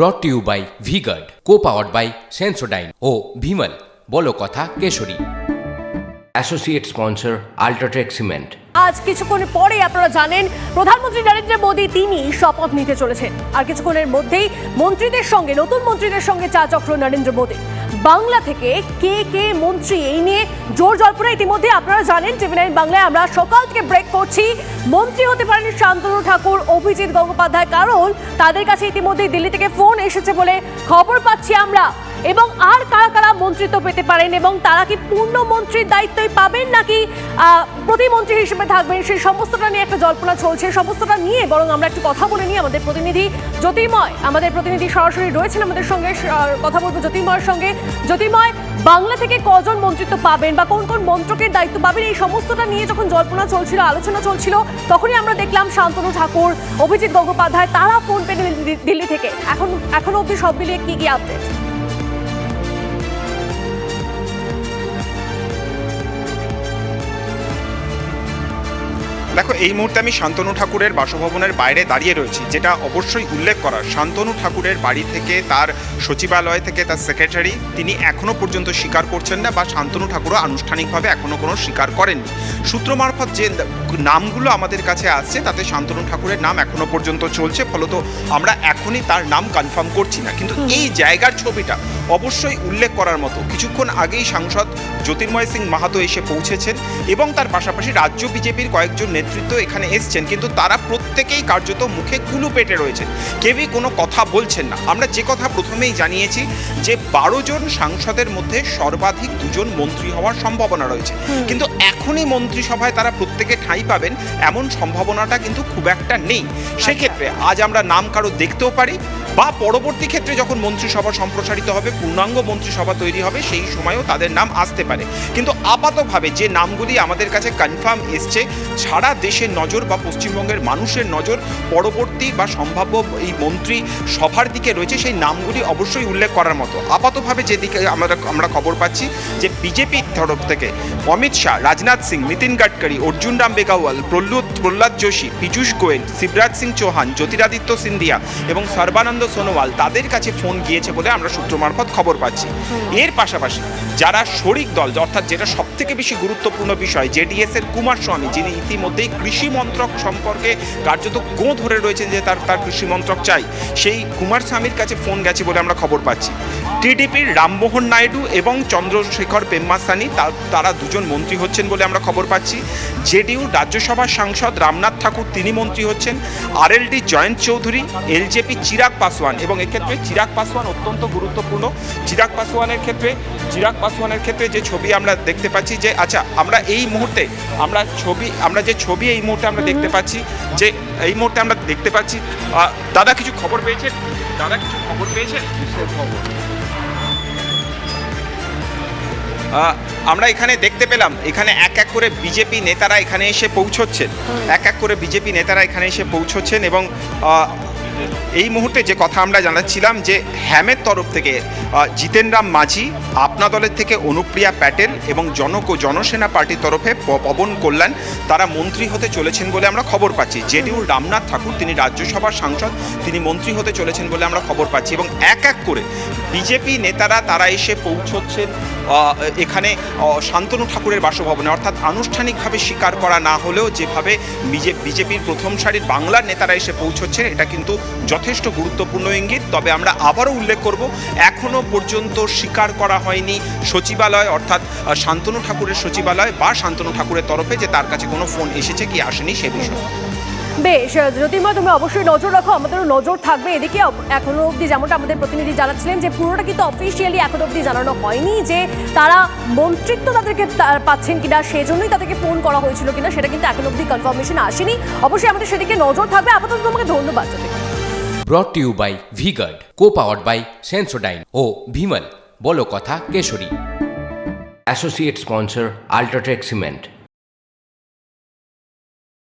Brought to you by VGuard co powered by Sensodyne ও ভিমল বলো কথা Kesari. Associate sponsor UltraTech cement আজ কিছুক্ষণ পরে আপনারা জানেন প্রধানমন্ত্রী নরেন্দ্র মোদী তিনি শপথ নিতে চলেছেন। আর কিছুক্ষণের মধ্যেই মন্ত্রীদের সঙ্গে নতুন মন্ত্রীদের সঙ্গে চা চক্র নরেন্দ্র মোদী বাংলা থেকে কে কে মন্ত্রী, এই নিয়ে জোর জল্পনা ইতিমধ্যে আপনারা জানেন টিভি নাইন বাংলায় আমরা সকাল থেকে ব্রেক করছি। মন্ত্রী হতে পারেন শান্তনু ঠাকুর, অভিজিৎ গঙ্গোপাধ্যায়, কারণ তাদের কাছে ইতিমধ্যে দিল্লি থেকে ফোন এসেছে বলে খবর পাচ্ছি আমরা। এবং আর কারা কারা মন্ত্রিত্ব পেতে পারেন এবং তারা কি পূর্ণ মন্ত্রীর দায়িত্বই পাবেন নাকি প্রতিমন্ত্রী হিসেবে থাকবেন, সেই সমস্তটা নিয়ে একটা জল্পনা চলছে। সমস্তটা নিয়ে বরং আমরা একটু কথা বলে নিই আমাদের প্রতিনিধি জ্যোতির্ময়। আমাদের প্রতিনিধি সরাসরি রয়েছেন আমাদের সঙ্গে কথা বলব জ্যোতির্ময়ের সঙ্গে। জ্যোতির্ময় বাংলা থেকে কজন মন্ত্রিত্ব পাবেন বা কোন কোন মন্ত্রকের দায়িত্ব পাবেন, এই সমস্তটা নিয়ে যখন জল্পনা চলছিল, আলোচনা চলছিল, তখনই আমরা দেখলাম শান্তনু ঠাকুর, অভিজিৎ গঙ্গোপাধ্যায়, তারা ফোন পেলেন দিল্লি- দিল্লি থেকে। এখন, এখনও অব্দি সব মিলিয়ে কি কি আপডেট দেখো এই মুহূর্তে আমি শান্তনু ঠাকুরের বাসভবনের বাইরে দাঁড়িয়ে রয়েছি যেটা অবশ্যই উল্লেখ করার শান্তনু ঠাকুরের বাড়ি থেকে তার সচিবালয় থেকে তার সেক্রেটারি তিনি এখনও পর্যন্ত স্বীকার করছেন না বা শান্তনু ঠাকুরও আনুষ্ঠানিকভাবে এখনও কোনো স্বীকার করেননি। সূত্র মারফত যে নামগুলো আমাদের কাছে আসছে তাতে শান্তনু ঠাকুরের নাম এখনও পর্যন্ত চলছে ফলত আমরা এখনই তার নাম কনফার্ম করছি না। কিন্তু এই জায়গার ছবিটা অবশ্যই উল্লেখ করার মতো। কিছুক্ষণ আগেই সাংসদ জ্যোতির্ময় সিং মাহাতো এসে পৌঁছেছেন এবং তার পাশাপাশি রাজ্য বিজেপির কয়েকজন নেতৃত্ব এখানে এসছেন কিন্তু তারা প্রত্যেকেই কার্যত মুখে কুলু পেটে রয়েছেন। কেউই কোনো কথা বলছেন না। আমরা যে কথা প্রথমেই জানিয়েছি যে বারো জন সাংসদের মধ্যে সর্বাধিক দুজন মন্ত্রী হওয়ার সম্ভাবনা রয়েছে। কিন্তু এখনই মন্ত্রিসভায় তারা প্রত্যেকে ঠাঁই পাবেন এমন সম্ভাবনাটা কিন্তু খুব একটা নেই। সেক্ষেত্রে আজ আমরা নাম কারও দেখতেও পারি বা পরবর্তী ক্ষেত্রে যখন মন্ত্রিসভা সম্প্রসারিত হবে, পূর্ণাঙ্গ মন্ত্রিসভা তৈরি হবে, সেই সময়ও তাদের নাম আসতে পারে। কিন্তু আপাতভাবে যে নামগুলি আমাদের কাছে কনফার্ম এসছে, সারা দেশের নজর বা পশ্চিমবঙ্গের মানুষের নজর, পরবর্তী বা সম্ভাব্য এই মন্ত্রী সভার দিকে রয়েছে, সেই নামগুলি অবশ্যই উল্লেখ করার মতো। আপাতভাবে যেদিকে আমরা আমরা খবর পাচ্ছি যে বিজেপির তরফ থেকে অমিত শাহ, রাজনাথ সিং, নীতিন গাডকারি, অর্জুন রাম বেগাওয়াল, প্রহ্লাদ প্রহ্লাদ যোশী, পীযূষ গোয়েল, শিবরাজ সিং চৌহান, জ্যোতিরাদিত্য সিন্ধিয়া এবং সর্বানন্দ সোনোয়াল তাদের কাছে ফোন গিয়েছে বলে আমরা সূত্র মারফত খবর পাচ্ছি। এর পাশাপাশি যারা শরিক দল অর্থাৎ যেটা সব থেকে বেশি গুরুত্বপূর্ণ বিষয় জেডিএস এর কুমার স্বামী যিনি ইতিমধ্যেই কৃষি মন্ত্রক সম্পর্কে কার্যত গো ধরে রয়েছেন যে তার তার কৃষি মন্ত্রক চাই সেই কুমার স্বামীর কাছে ফোন গেছে বলে আমরা খবর পাচ্ছি। টিডিপির রামমোহন নাইডু এবং চন্দ্রশেখর পেম্মাসানি তারা দুজন মন্ত্রী হচ্ছেন বলে আমরা খবর পাচ্ছি। জেডিইউ রাজ্যসভার সাংসদ রামনাথ ঠাকুর তিনি মন্ত্রী হচ্ছেন। আরএলডি জয়ন্ত চৌধুরী, এলজেপি চিরাগ পাসওয়ান এবং এক্ষেত্রে চিরাগ পাসওয়ান অত্যন্ত গুরুত্বপূর্ণ। চিরাগ পাসওয়ানের ক্ষেত্রে, চিরাগ পাসওয়ানের ক্ষেত্রে যে ছবি আমরা দেখতে পাচ্ছি যে আচ্ছা আমরা এই মুহূর্তে, আমরা ছবি, আমরা যে ছবি এই মুহূর্তে আমরা দেখতে পাচ্ছি, যে এই মুহূর্তে আমরা দেখতে পাচ্ছি দাদা কিছু খবর পেয়েছেন? দাদা কিছু খবর পেয়েছেন? খবর আমরা এখানে দেখতে পেলাম এখানে এক এক করে বিজেপি নেতারা এখানে এসে পৌঁছচ্ছেন। এক এক করে বিজেপি নেতারা এখানে এসে পৌঁছচ্ছেন এবং এই মুহূর্তে যে কথা আমরা জানাচ্ছিলাম যে হ্যামের তরফ থেকে জিতেন রাম মাঝি আপনা দলের থেকে অনুপ্রিয়া প্যাটেল এবং জনক ও জনসেনা পার্টির তরফে পবন কল্যাণ তারা মন্ত্রী হতে চলেছেন বলে আমরা খবর পাচ্ছি। জেডিউর রামনাথ ঠাকুর তিনি রাজ্যসভার সাংসদ তিনি মন্ত্রী হতে চলেছেন বলে আমরা খবর পাচ্ছি এবং এক এক করে বিজেপি নেতারা তারা এসে পৌঁছচ্ছেন। এখানে শান্তনু ঠাকুরের বাসভবনে। অর্থাৎ আনুষ্ঠানিকভাবে স্বীকার করা না হলেও যেভাবে বিজেপির প্রথম সারির বাংলার নেতারা এসে পৌঁছচ্ছেন, এটা কিন্তু যথেষ্ট গুরুত্বপূর্ণ ইঙ্গিত। তবে আমরা আবারও উল্লেখ করব এখনও পর্যন্ত স্বীকার করা হয়নি সচিবালয়, অর্থাৎ শান্তনু ঠাকুরের সচিবালয় বা শান্তনু ঠাকুরের তরফে যে তার কাছে কোনো ফোন এসেছে কি আসেনি সে বিষয়ে। বেশ জ্যোতির্ময় তুমি অবশ্যই নজর রাখো আমাদেরও নজর থাকবে এদিকে। এখনও অবধি যেমনটা আমাদের প্রতিনিধি জানাচ্ছিলেন যে পুরোটা কিন্তু অফিসিয়ালি এখনও অবধি জানানো হয়নি যে তারা মন্ত্রিত্ব তাদেরকে তা- পাচ্ছেন কিনা সেজন্যই তাদেরকে ফোন করা হয়েছিল কিনা সেটা কিন্তু এখনও অবধি কনফার্মেশন আসেনি। অবশ্যই আমাদের সেদিকে নজর থাকবে। আপাতত তোমাকে ধন্যবাদ brought to you by VGuard co powered by Sensodyne ও ভিমল বলো কথা Kesari. Associate sponsor UltraTech cement